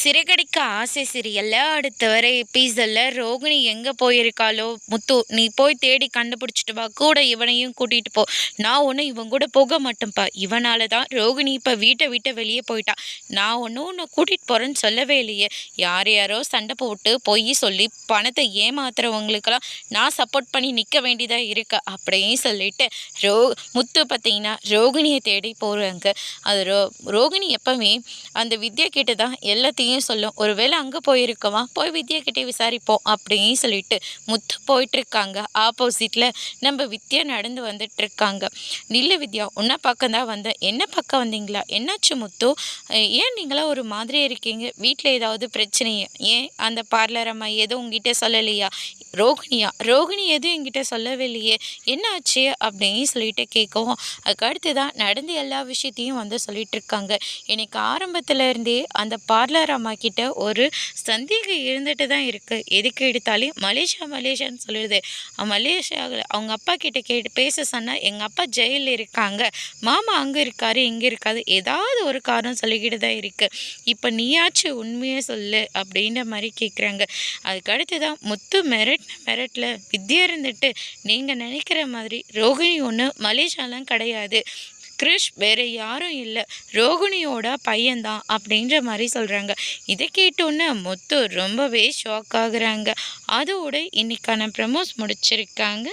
சிறகடிக்க ஆசை சீரியல்ல அடுத்த வர எபிசோட்ல ரோகிணி எங்கே போயிருக்காளோ முத்து நீ போய் தேடி கண்டுபிடிச்சிட்டு வா கூட இவனையும் கூட்டிகிட்டு போ. நான் ஒன்று இவன் கூட போக மாட்டேன்ப்பா இவனால தான் ரோகிணி இப்போ வீட்டை விட்டு வெளியே போயிட்டா. நான் ஒன்றும் உன்னை கூட்டிகிட்டு போகிறேன்னு சொல்லவே இல்லையே. யார் யாரோ சண்டை போட்டு போய் சொல்லி பணத்தை ஏமாத்துறவங்களுக்கெல்லாம் நான் சப்போர்ட் பண்ணி நிற்க வேண்டியதாக இருக்கு. அப்படின்னு சொல்லிட்டு ரோ முத்து பார்த்தீங்கன்னா ரோகிணியை தேடி போகிறாங்க அது ரோ ரோகிணி எப்பவுமே அந்த வித்யா கிட்ட தான் எல்லாத்தையும் சொல்லும். ஒருவேளை அங்கே போயிருக்கோமா? போய் வித்யா கிட்டே விசாரிப்போம் அப்படின்னு சொல்லிட்டு முத்து போயிட்டுருக்காங்க. ஆப்போசிட்டில் நம்ம வித்யா நடந்து வந்துட்டு இருக்காங்க நில்ல வித்யா உன்னை பக்கம் தான் வந்தேன். என்ன பக்கம் வந்தீங்களா? என்னாச்சு முத்து? ஏன் நீங்களாம் ஒரு மாதிரி இருக்கீங்க? வீட்டில் ஏதாவது பிரச்சனையா? ஏன் அந்த பார்லர் அம்மா எதுவும் உங்ககிட்ட சொல்லலையா? ரோகிணியா? ரோகிணி எதுவும் என்கிட்ட சொல்லவே இல்லையே என்னாச்சு அப்படின்னு சொல்லிட்டு கேட்கவும் அதுக்கடுத்து தான் நடந்த எல்லா விஷயத்தையும் வந்து சொல்லிட்டு இருக்காங்க எனக்கு ஆரம்பத்துல இருந்தே அந்த பார்லர் அம்மா கிட்ட ஒரு சந்தேகம் இருந்துட்டு தான் இருக்குது எதுக்கு எடுத்தாலும் மலேசியா மலேசியான்னு சொல்லிடுது மலேசியாவில் அவங்க அப்பா கிட்ட கேட்டு பேச சொன்னால் எங்கள் அப்பா ஜெயிலில் இருக்காங்க. மாமா அங்கே இருக்காரு இங்கே இருக்காது. ஏதாவது ஒரு காரணம் சொல்லிக்கிட்டு தான் இருக்குது இப்போ நீயாச்சும் உண்மையை சொல்லு அப்படின்ற மாதிரி கேட்குறாங்க அதுக்கடுத்து தான் முத்து மிரட்டின மிரட்டில் வித்யா இருந்துட்டு நீங்கள் நினைக்கிற மாதிரி ரோகிணி ஒன்று மலேசியாலாம் கிடையாது. கிரிஷ் வேறு யாரும் இல்லை. ரோகிணியோட பையன்தான் அப்படின்ற மாதிரி சொல்கிறாங்க இதை கேட்டோன்னே மொத்தம் ரொம்பவே ஷாக் ஆகுறாங்க. அதோட இன்னைக்கான ப்ரமோஸ் முடிச்சிருக்காங்க.